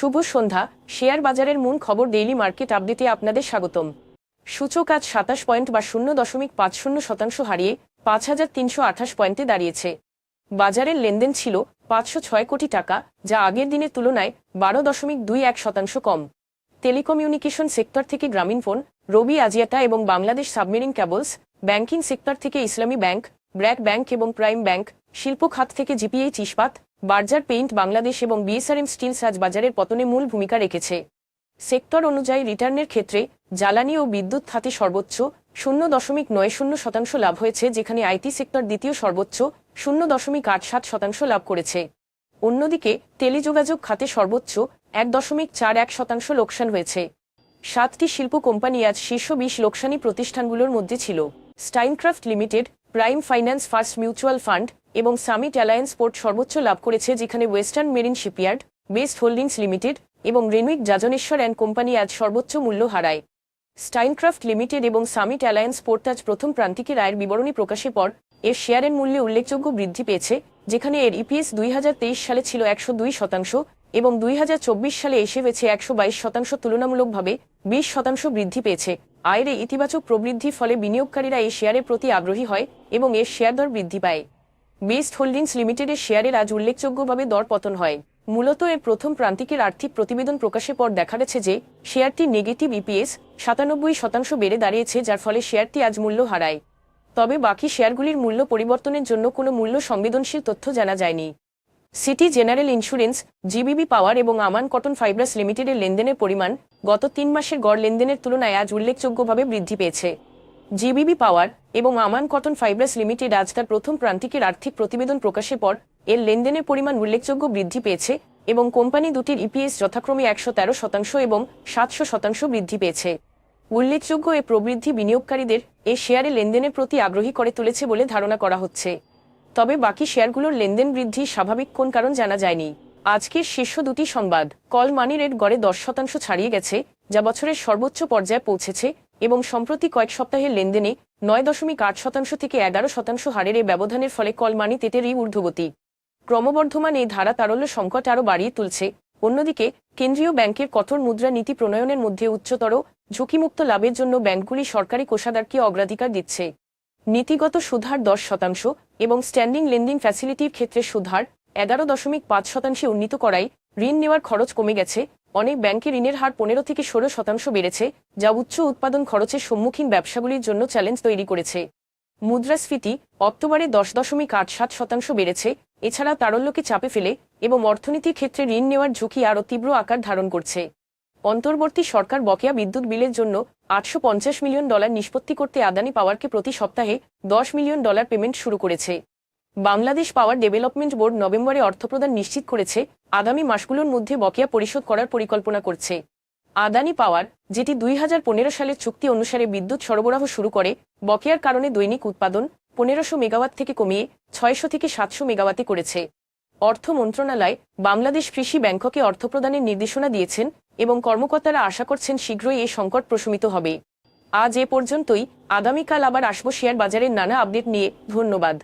শুভ সন্ধ্যা। Share বাজারের মূল খবর ডেইলি মার্কেট আপডেটে আপনাদের স্বাগতম। সূচক আজ সাতাশ পয়েন্ট বা শূন্য দশমিক পাঁচ শূন্য শতাংশ হারিয়ে পাঁচ হাজার তিনশো আঠাশ পয়েন্টে দাঁড়িয়েছে। বাজারের লেনদেন ছিল পাঁচশো ছয় কোটি টাকা, যা আগের দিনের তুলনায় বারো দশমিক দুই এক শতাংশ কম। টেলিকমিউনিকেশন সেক্টর থেকে গ্রামীণ ফোন, রবি আজিয়াটা এবং Bangladesh submarine cables, banking sector থেকে ইসলামী ব্যাংক, ব্র্যাক ব্যাংক এবং প্রাইম ব্যাংক, শিল্প খাত থেকে জিপিএইচ ইস্পাত বার্জার পেইন্ট বাংলাদেশ এবং বিএসআরএম স্টিলস আজ বাজারের পতনে মূল ভূমিকা রেখেছে। সেক্টর অনুযায়ী রিটার্নের ক্ষেত্রে জ্বালানি ও বিদ্যুৎ খাতে সর্বোচ্চ শূন্য দশমিক নয় শূন্য শতাংশ লাভ হয়েছে, যেখানে আইটি সেক্টর দ্বিতীয় সর্বোচ্চ শূন্য দশমিক আট সাত শতাংশ লাভ করেছে। অন্যদিকে টেলিযোগাযোগ খাতে সর্বোচ্চ এক দশমিক চার এক শতাংশ লোকসান হয়েছে। সাতটি শিল্প কোম্পানি আজ শীর্ষ বিশ লোকসানি প্রতিষ্ঠানগুলোর মধ্যে ছিল। Stylecraft limited, prime finance first mutual fund এবং সামিট অ্যালায়েন্স পোর্ট সর্বোচ্চ লাভ করেছে, যেখানে western marine shipyard best holdings limited এবং রেনুইক যাজনেশ্বর অ্যান্ড কোম্পানি আজ সর্বোচ্চ মূল্য হারায়। স্টাইনক্রাফট লিমিটেড এবং সামিট অ্যালায়েন্স পোর্ট আজ প্রথম প্রান্তিকের আয়ের বিবরণী প্রকাশের পর এর শেয়ারের মূল্যে উল্লেখযোগ্য বৃদ্ধি পেয়েছে, যেখানে এর ইপিএস দুই হাজার তেইশ সালে ছিল একশো দুই শতাংশ এবং দুই হাজার চব্বিশ সালে এসে হয়েছে একশো বাইশ শতাংশ তুলনামূলকভাবে বিশ শতাংশ বৃদ্ধি পেয়েছে। আয়ের ইতিবাচক প্রবৃদ্ধির ফলে বিনিয়োগকারীরা এই শেয়ারের প্রতি আগ্রহী হয় এবং এর শেয়ার দর বৃদ্ধি পায়। বেস্ট হোল্ডিংস লিমিটেডের শেয়ারের আজ উল্লেখযোগ্যভাবে দর পতন হয়। মূলত এর প্রথম প্রান্তিকের আর্থিক প্রতিবেদন প্রকাশের পর দেখা গেছে যে শেয়ারটি নেগেটিভ ইপিএস সাতানব্বই শতাংশ বেড়ে দাঁড়িয়েছে, যার ফলে শেয়ারটি আজ মূল্য হারায়। তবে বাকি শেয়ারগুলির মূল্য পরিবর্তনের জন্য কোনো মূল্য সংবেদনশীল তথ্য জানা যায়নি। City general insurance GBB power এবং আমান কটন ফাইব্রাস লিমিটেডের লেনদেনের পরিমাণ গত তিন মাসের গড় লেনদেনের তুলনায় আজ উল্লেখযোগ্যভাবে বৃদ্ধি পেয়েছে। জিবিবি পাওয়ার এবং আমান কটন ফাইব্রাস লিমিটেড আজ তার প্রথম প্রান্তিকের আর্থিক প্রতিবেদন প্রকাশের পর এর লেনদেনের পরিমাণ উল্লেখযোগ্য বৃদ্ধি পেয়েছে এবং কোম্পানি দুটির ইপিএস যথাক্রমে একশো তেরো শতাংশ এবং সাতশো শতাংশ বৃদ্ধি পেয়েছে। উল্লেখযোগ্য এ প্রবৃদ্ধি বিনিয়োগকারীদের এ শেয়ারে লেনদেনের প্রতি আগ্রহী করে তুলেছে বলে ধারণা করা হচ্ছে। তবে বাকি শেয়ারগুলোর লেনদেন বৃদ্ধি স্বাভাবিক কোন কারণ জানা যায়নি। আজকের শীর্ষ দুটি সংবাদ, কল মানি রেট গড়ে দশ শতাংশ ছাড়িয়ে গেছে, যা বছরের সর্বোচ্চ পর্যায়ে পৌঁছেছে এবং সম্প্রতি কয়েক সপ্তাহের লেনদেনে নয় দশমিক আট শতাংশ থেকে এগারো শতাংশ হারের এই ব্যবধানের ফলে কল মানি তেতেরই ঊর্ধ্বগতি। ক্রমবর্ধমান এই ধারা তারল্য সংকট আরও বাড়িয়ে তুলছে। অন্যদিকে, কেন্দ্রীয় ব্যাংকের কঠোর মুদ্রা নীতি প্রণয়নের মধ্যে উচ্চতর ঝুঁকিমুক্ত লাভের জন্য ব্যাংকগুলি সরকারি কোষাগারকে অগ্রাধিকার দিচ্ছে। নীতিগত সুধার দশ শতাংশ এবং স্ট্যান্ডিং লেন্ডিং ফ্যাসিলিটির ক্ষেত্রে সুধার এগারো দশমিক পাঁচ শতাংশে উন্নীত করায় ঋণ নেওয়ার খরচ কমে গেছে। অনেক ব্যাংকে ঋণের হার পনেরো থেকে ষোলো শতাংশ বেড়েছে, যা উচ্চ উৎপাদন খরচের সম্মুখীন ব্যবসাগুলির জন্য চ্যালেঞ্জ তৈরি করেছে। মুদ্রাস্ফীতি অক্টোবরে দশ দশমিক আট সাত শতাংশ বেড়েছে এছাড়া তারল্যকে চাপে ফেলে এবং অর্থনীতির ক্ষেত্রে ঋণ নেওয়ার ঝুঁকি আরও তীব্র আকার ধারণ করছে। অন্তর্বর্তী সরকার বকেয়া বিদ্যুৎ বিলের জন্য আটশো পঞ্চাশ মিলিয়ন ডলার নিষ্পত্তি করতে আদানি পাওয়ারকে প্রতি সপ্তাহে দশ মিলিয়ন ডলার পেমেন্ট শুরু করেছে। বাংলাদেশ পাওয়ার ডেভেলপমেন্ট বোর্ড নভেম্বরে অর্থপ্রদান নিশ্চিত করেছে, আগামী মাসগুলোর মধ্যে বকেয়া পরিশোধ করার পরিকল্পনা করছে। আদানি পাওয়ার, যেটি দুই হাজার পনেরো সালের চুক্তি অনুসারে বিদ্যুৎ সরবরাহ শুরু করে, বকেয়ার কারণে দৈনিক উৎপাদন পনেরোশো মেগাওয়াট থেকে কমিয়ে ছয়শো থেকে সাতশো মেগাওয়াটে করেছে। অর্থ মন্ত্রণালয় বাংলাদেশ কৃষি ব্যাংককে অর্থ প্রদানের নির্দেশনা দিয়েছেন এবং কর্মকর্তারা আশা করছেন শীঘ্রই এই সংকট প্রশমিত হবে। আজ এ পর্যন্তই, আগামীকাল আবার আসব শেয়ার বাজারের নানা আপডেট নিয়ে, ধন্যবাদ।